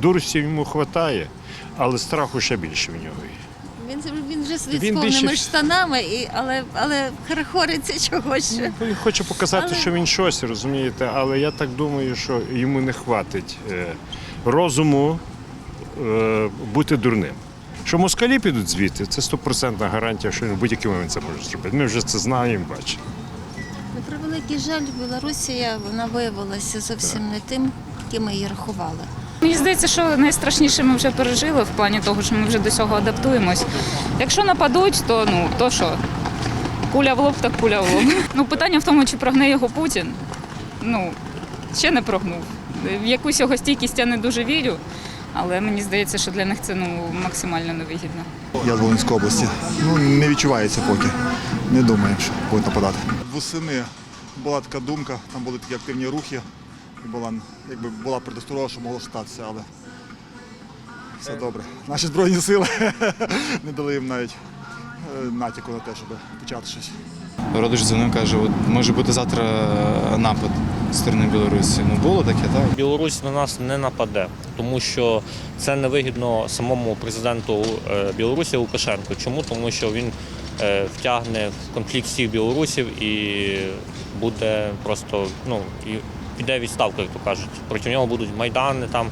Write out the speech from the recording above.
Дурості йому вистачає, але страху ще більше в нього є. Він, він вже з повними більше- штанами, і, але, але хорохориться чогось ще. Він хоче показати, Але- що він щось, розумієте, але я так думаю, що йому не хватить е, розуму е, бути дурним. Що москалі підуть звідти, це стопроцентна гарантія, що він в будь-який момент це може зробити. Ми вже це знаємо і бачимо. На превеликий жаль, Білорусія вона виявилася зовсім не тим, ким ми її рахували. Мені здається, що найстрашніше ми вже пережили в плані того, що ми вже до цього адаптуємось. Якщо нападуть, то ну то що? Куля в лоб, так куля в лоб. Ну питання в тому, чи прогне його Путін. Ну ще не прогнув. В якусь його стійкість я не дуже вірю, але мені здається, що для них це ну максимально невигідно. Я з Волинської області. Ну, не відчувається поки. Не думаю, що будуть нападати. Восени була така думка, там були такі активні рухи. Була, якби була предосторога, що могло статися, але все добре. Наші Збройні сили не дали їм навіть е, натяку на те, щоб почати щось. Родич дзвонив, каже, от може бути завтра е, напад з сторони Білорусі. Ну було таке, так? Білорусь на нас не нападе, тому що це невигідно самому президенту е, Білорусі Лукашенку. Чому? Тому що він е, втягне в конфлікт всіх білорусів і буде просто ну піде відставка, як то кажуть. Проти нього будуть майдани там